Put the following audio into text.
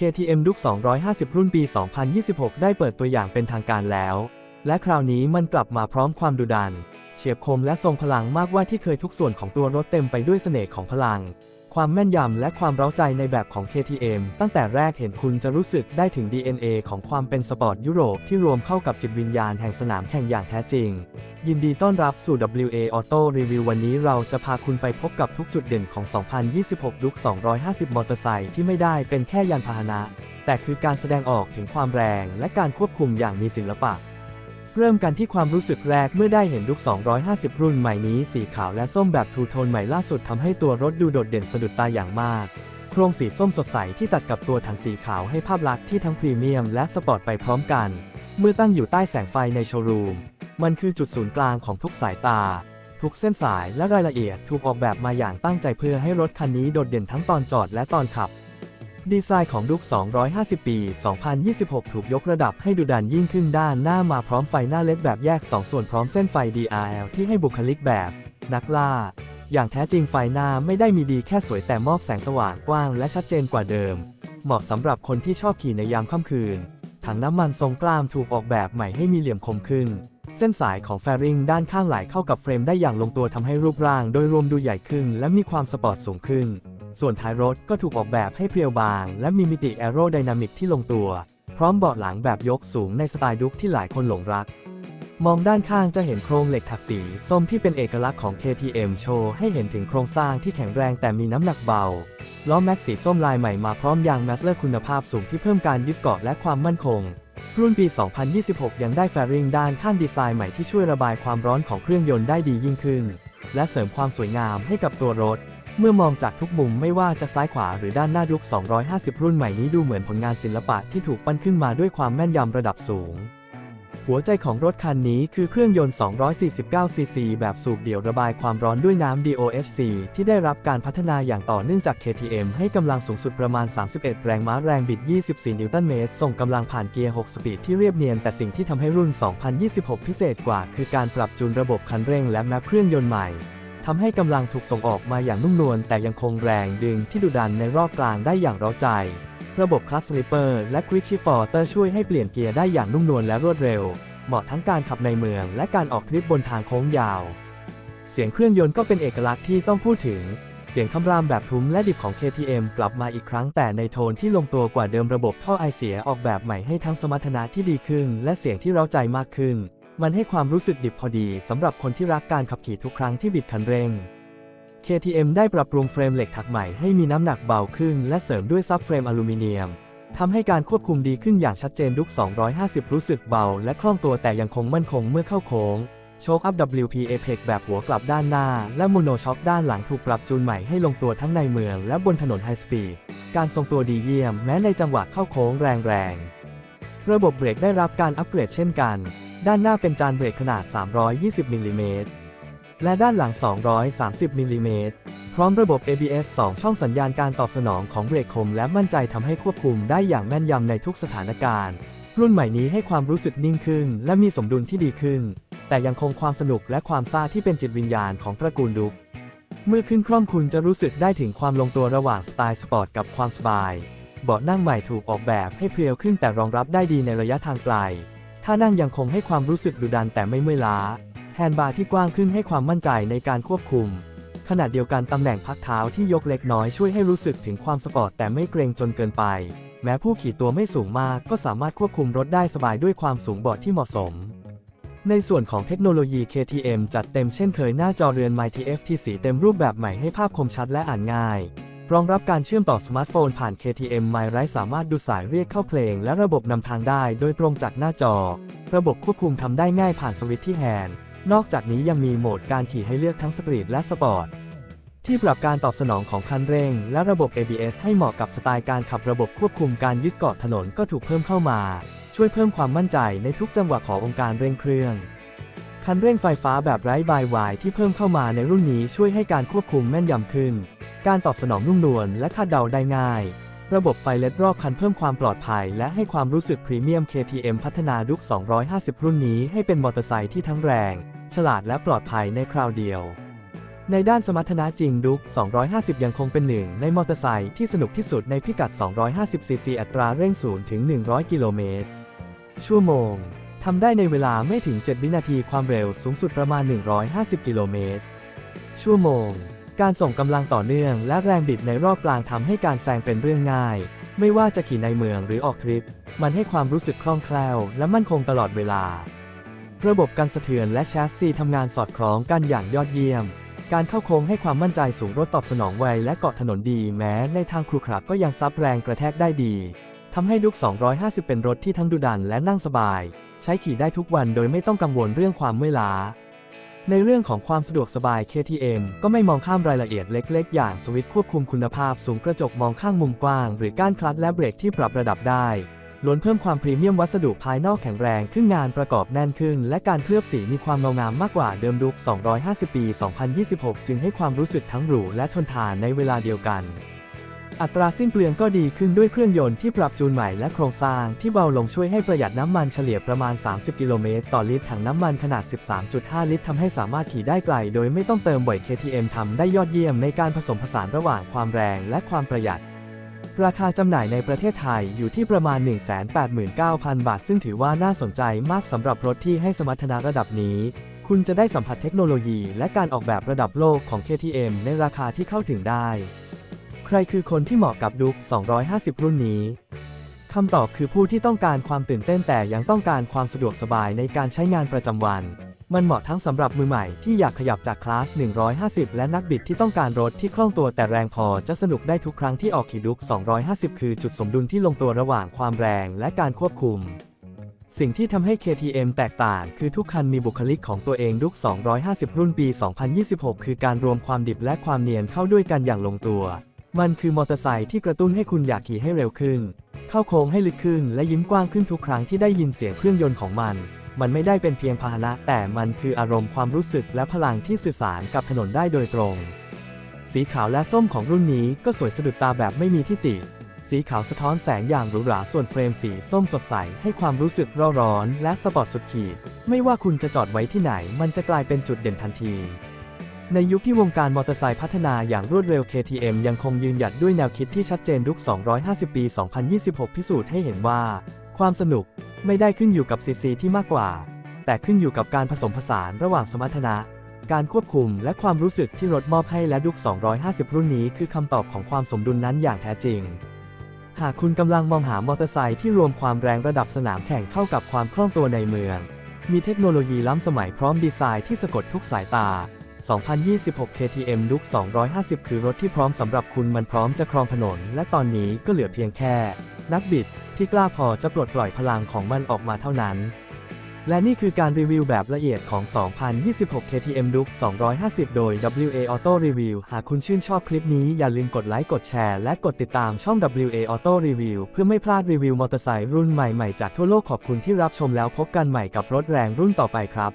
KTM Duke 250 รุ่นปี 2026 ได้เปิดตัวอย่างเป็นทางการแล้ว และคราวนี้มันกลับมาพร้อมความดุดัน เฉียบคมและทรงพลังมากกว่าที่เคยทุกส่วนของตัวรถเต็มไปด้วยเสน่ห์ของพลัง ความแม่นยำและความเร้าใจในแบบของ KTM ตั้งแต่แรกเห็นคุณจะรู้สึกได้ถึง DNA ของความเป็นสปอร์ตยุโรปที่รวมเข้ากับจิตวิญญาณแห่งสนามแข่งอย่างแท้จริง ยินดีต้อนรับสู่ WA Auto Review วันนี้เราจะพาคุณไปพบกับทุกจุดเด่นของ 2026ลุก250 มอเตอร์ไซค์ที่ไม่ได้เป็นแค่ยานพาหนะ แต่คือการแสดงออกถึงความแรงและการควบคุมอย่างมีศิลปะ เริ่มกันที่ความรู้สึกแรกเมื่อได้เห็นลุก250 รุ่นใหม่นี้ สีขาวและส้มแบบทูโทนใหม่ล่าสุดทำให้ตัวรถดูโดดเด่นสะดุดตาอย่างมาก โครงสีส้มสดใสที่ตัดกับตัวถังสีขาวให้ภาพลักษณ์ที่ทั้งพรีเมียมและสปอร์ตไปพร้อมกัน เมื่อตั้งอยู่ใต้แสงไฟในโชว์รูม มันคือจุดศูนย์กลางของทุกสายตา ทุกเส้นสายและรายละเอียดถูกออกแบบมาอย่างตั้งใจเพื่อให้รถคันนี้โดดเด่นทั้งตอนจอดและตอนขับ ดีไซน์ของดุก250 ปี 2026 ถูกยกระดับให้ดูดันยิ่งขึ้นด้านหน้ามาพร้อมไฟหน้าเล็ดแบบแยก 2 ส่วนพร้อมเส้นไฟ DRL ที่ให้บุคลิกแบบ นักล่า อย่างแท้จริงไฟหน้าไม่ได้มีดีแค่สวยแต่มอบแสงสว่างกว้างและชัดเจนกว่าเดิม เหมาะสำหรับคนที่ชอบขี่ในยามค่ำคืนถังน้ำมันทรงกล้ามถูกออกแบบใหม่ให้มีเหลี่ยมคมขึ้น เส้นสายของแฟริงด้านข้างไหลเข้ากับเฟรมได้อย่างลงตัวทำให้รูปร่างโดยรวมดูใหญ่ขึ้น และมีความสปอร์ตสูงขึ้น ส่วนท้ายรถก็ถูกออกแบบให้เพรียวบาง และมีมิติแอโรไดนามิกที่ลงตัว พร้อมเบาะหลังแบบยกสูงในสไตล์ดุ๊กที่หลายคนหลงรัก มองด้านข้างจะเห็นโครงเหล็กถักสีส้มที่เป็นเอกลักษณ์ของ KTM โชว์ให้เห็นถึงโครงสร้างที่แข็งแรงแต่มีน้ำหนักเบาล้อแม็กสีส้มลายใหม่มาพร้อมยางแมสเลอร์คุณภาพสูงที่เพิ่มการยึดเกาะและความมั่นคง รุ่นปี 2026 ยังได้แฟริงด้านข้างดีไซน์ใหม่ที่ช่วยระบายความร้อนของเครื่องยนต์ได้ดียิ่งขึ้น และเสริมความสวยงามให้กับตัวรถ เมื่อมองจากทุกมุมไม่ว่าจะซ้ายขวาหรือด้านหน้ายุค250 รุ่นใหม่นี้ดูเหมือนผลงานศิลปะที่ถูกปั้นขึ้นมาด้วยความแม่นยำระดับสูง หัวใจของรถคันนี้คือเครื่องยนต์ 249 ซีซี แบบสูบเดี่ยวระบายความร้อนด้วยน้ำ DOSC ที่ได้รับการพัฒนาอย่างต่อเนื่องจาก KTM ให้กำลังสูงสุดประมาณ 31 แรงม้าแรงบิด 24 นิวตันเมตร ส่งกำลังผ่านเกียร์ 6 สปีดที่เรียบเนียน แต่สิ่งที่ทำให้รุ่น 2026 พิเศษกว่า คือการปรับจูนระบบคันเร่งและแมปเครื่องยนต์ใหม่ทำให้กำลังถูกส่งออกมาอย่างนุ่มนวลแต่ยังคงแรงดึงที่ดุดันในรอบกลางได้อย่างเร้าใจ ระบบคลัสสลิปเปอร์และควิ c ชิฟอร์เตอร์ช่วยให้เปลี่ยนเกียร์ได้อย่างนุ่มนวลและรวดเร็ว เหมาะทั้งการขับในเมืองและการออกทริปบนทางโค้งยาว เสียงเครื่องยนต์ก็เป็นเอกลักษณ์ที่ต้องพูดถึง เสียงคำรามแบบทุ้มและดิบของ KTM กลับมาอีกครั้งแต่ในโทนที่ลงตัวกว่าเดิมระบบท่อไอเสียออกแบบใหม่ให้ทั้งสมรรถนะที่ดีขึ้น และเสียงที่เร้าใจมากขึ้น มันให้ความรู้สึกดิบพอดีสำหรับคนที่รักการขับขี่ทุกครั้งที่บิดคันเร่ง KTM ได้ปรับปรุงเฟรมเหล็กถักใหม่ให้มีน้ำหนักเบาขึ้น และเสริมด้วยซับเฟรมอลูมิเนียมทำให้การควบคุมดีขึ้นอย่างชัดเจนลุก 250 รู้สึกเบา และคล่องตัวแต่ยังคงมั่นคงเมื่อเข้าโค้ง โชคอัพ WP Apex แบบหัวกลับด้านหน้า และโมโนช็อคด้านหลังถูกปรับจูนใหม่ให้ลงตัวทั้งในเมือง และบนถนนไฮสปีด การทรงตัวดีเยี่ยม แม้ในจังหวะเข้าโค้งแรงๆ ระบบเบรกได้รับการอัปเกรดเช่นกัน ด้านหน้าเป็นจานเบรกขนาด 320 มิลลิเมตร และด้านหลัง 230 มิลลิเมตร พร้อมระบบ ABS 2 ช่องสัญญาณการตอบสนองของเบรกคม และมั่นใจทำให้ควบคุมได้อย่างแม่นยำในทุกสถานการณ์ รุ่นใหม่นี้ให้ความรู้สึกนิ่งขึ้น และมีสมดุลที่ดีขึ้น แต่ยังคงความสนุกและความซ่าที่เป็นจิตวิญญาณของตระกูลดุกเมื่อขึ้นคร่อมคุณจะรู้สึกได้ถึงความลงตัวระหว่างสไตล์สปอร์ตกับความสบาย เบาะนั่งใหม่ถูกออกแบบให้เพรียวขึ้นแต่รองรับได้ดีในระยะทางไกล ถ้านั่งยังคงให้ความรู้สึกดุดันแต่ไม่เมื่อยล้า แฮนด์บาร์ที่กว้างขึ้นให้ความมั่นใจในการควบคุม ขณะเดียวกันตำแหน่งพักเท้าที่ยกเล็กน้อยช่วยให้รู้สึกถึงความสปอร์ตแต่ไม่เกรงจนเกินไป แม้ผู้ขี่ตัวไม่สูงมากก็สามารถควบคุมรถได้สบายด้วยความสูงเบาะที่เหมาะสม ในส่วนของเทคโนโลยี KTM จัดเต็มเช่นเคยหน้าจอเรือน MyTF ที่สีเต็มรูปแบบใหม่ให้ภาพคมชัดและอ่านง่าย รองรับการเชื่อมต่อสมาร์ทโฟนผ่าน KTM My Ride สามารถดูสายเรียกเข้าเพลง และระบบนำทางได้โดยตรงจากหน้าจอ ระบบควบคุมทำได้ง่ายผ่านสวิตช์ที่แฮนด์ นอกจากนี้ยังมีโหมดการขี่ให้เลือกทั้งสตรีทและสปอร์ต ที่ปรับการตอบสนองของคันเร่ง และระบบ ABS ให้เหมาะกับสไตล์การขับระบบควบคุมการยึดเกาะถนนก็ถูกเพิ่มเข้ามา ช่วยเพิ่มความมั่นใจในทุกจังหวะขององค์การเร่งเครื่องคันเร่งไฟฟ้าแบบไร้บายวายที่เพิ่มเข้ามาในรุ่นนี้ช่วยให้การควบคุมแม่นยำขึ้น การตอบสนองนุ่มนวลและคาดเดาได้ง่าย ระบบไฟเล็ดรอบคันเพิ่มความปลอดภัย และให้ความรู้สึกพรีเมียม KTM พัฒนาดุก 250 รุ่นนี้ให้เป็นมอเตอร์ไซค์ที่ทั้งแรง ฉลาดและปลอดภัยในคราวเดียว ในด้านสมรรถนะจริงดุก 250 ยังคงเป็นหนึ่งในมอเตอร์ไซค์ที่สนุกที่สุดในพิกัด 250 ซีซีอัตราเร่ง0ถึง 100 กิโลเมตร ชั่วโมงทำได้ในเวลาไม่ถึง 7 วินาทีความเร็วสูงสุดประมาณ 150 กิโลเมตร ชั่วโมง การส่งกำลังต่อเนื่องและแรงบิดในรอบกลางทำให้การแซงเป็นเรื่องง่าย ไม่ว่าจะขี่ในเมืองหรือออกทริป มันให้ความรู้สึกคล่องแคล่วและมั่นคงตลอดเวลา ระบบการสะเทือนและแชสซีทำงานสอดคล้องกันอย่างยอดเยี่ยม การเข้าโค้งให้ความมั่นใจสูงรถตอบสนองไวและเกาะถนนดีแม้ในทางครุขระก็ยังซับแรงกระแทกได้ดีทำให้ดุก250 เป็นรถที่ทั้งดุดันและนั่งสบาย ใช้ขี่ได้ทุกวันโดยไม่ต้องกังวลเรื่องความเมื่อยล้า ในเรื่องของความสะดวกสบาย KTM ก็ไม่มองข้ามรายละเอียดเล็ก ๆ อย่างสวิตช์ควบคุมคุณภาพสูงกระจกมองข้างมุมกว้าง หรือก้านคลัตช์และเบรกที่ปรับระดับได้ล้วนเพิ่มความพรีเมียมวัสดุภายนอกแข็งแรงขึ้นงานประกอบแน่นขึ้น และการเคลือบสีมีความเงางามมากกว่าเดิมดุก 250 ปี 2026 จึงให้ความรู้สึกทั้งหรูและทนทานในเวลาเดียวกัน อัตราสิ้นเปลืองก็ดีขึ้นด้วยเครื่องยนต์ที่ปรับจูนใหม่และโครงสร้างที่เบาลงช่วยให้ประหยัดน้ำมันเฉลี่ยประมาณ 30 กิโลเมตรต่อลิตรถังน้ำมันขนาด 13.5 ลิตรทำให้สามารถขี่ได้ไกลโดยไม่ต้องเติมบ่อย KTM ทำได้ยอดเยี่ยมในการผสมผสานระหว่างความแรงและความประหยัดราคาจำหน่ายในประเทศไทยอยู่ที่ประมาณ 189,000 บาท ซึ่งถือว่าน่าสนใจมากสำหรับรถที่ให้สมรรถนะระดับนี้ คุณจะได้สัมผัสเทคโนโลยีและการออกแบบระดับโลกของ KTM ในราคาที่เข้าถึงได้ ใครคือคนที่เหมาะกับดุก250 รุ่นนี้คำตอบคือผู้ที่ต้องการความตื่นเต้นแต่ยังต้องการความสะดวกสบายในการใช้งานประจำวัน มันเหมาะทั้งสำหรับมือใหม่ที่อยากขยับจากคลาส 150 และนักบิดที่ต้องการรถที่คล่องตัวแต่แรงพอจะสนุกได้ทุกครั้งที่ออกขี่ดุก 250 คือจุดสมดุลที่ลงตัวระหว่างความแรงและการควบคุม สิ่งที่ทำให้ KTM แตกต่าง คือทุกคันมีบุคลิกของตัวเองดุก 250 รุ่นปี 2026 คือการรวมความดิบและความเนียนเข้าด้วยกันอย่างลงตัว มันคือมอเตอร์ไซค์ที่กระตุ้นให้คุณอยากขี่ให้เร็วขึ้น เข้าโค้งให้ลึกขึ้นและยิ้มกว้างขึ้นทุกครั้งที่ได้ยินเสียงเครื่องยนต์ของมัน มันไม่ได้เป็นเพียงพาหนะ แต่มันคืออารมณ์ความรู้สึกและพลังที่สื่อสารกับถนนได้โดยตรง สีขาวและส้มของรุ่นนี้ก็สวยสะดุดตาแบบไม่มีที่ติ สีขาวสะท้อนแสงอย่างหรูหราส่วนเฟรมสีส้มสดใสให้ความรู้สึกร้อนและสปอร์ตสุดขีด ไม่ว่าคุณจะจอดไว้ที่ไหน มันจะกลายเป็นจุดเด่นทันที ในยุคที่วงการมอเตอร์ไซค์พัฒนาอย่างรวดเร็ว KTM ยังคงยืนหยัดด้วยแนวคิดที่ชัดเจนทุก 250 ปี 2026 พิสูจน์ให้เห็นว่า ความสนุกไม่ได้ขึ้นอยู่กับซีซีที่มากกว่า แต่ขึ้นอยู่กับการผสมผสานระหว่างสมรรถนะ การควบคุมและความรู้สึกที่รถมอบให้และดุก 250 รุ่นนี้คือคำตอบของความสมดุลนั้นอย่างแท้จริง หากคุณกำลังมองหามอเตอร์ไซค์ที่รวมความแรงระดับสนามแข่งเข้ากับความคล่องตัวในเมือง มีเทคโนโลยีล้ำสมัยพร้อมดีไซน์ที่สะกดทุกสายตา 2026 KTM ดุก250 คือรถที่พร้อมสำหรับคุณมันพร้อมจะครองถนน และตอนนี้ก็เหลือเพียงแค่ นักบิดที่กล้าพอจะปลดปล่อยพลังของมันออกมาเท่านั้น และนี่คือการรีวิวแบบละเอียดของ 2026 KTM Duke 250 โดย WA Auto Review หากคุณชื่นชอบคลิปนี้อย่าลืมกดไลค์กดแชร์และกดติดตามช่อง WA Auto Review เพื่อไม่พลาดรีวิวมอเตอร์ไซค์รุ่นใหม่ๆจากทั่วโลกขอบคุณที่รับชมแล้วพบกันใหม่กับรถแรงรุ่นต่อไปครับ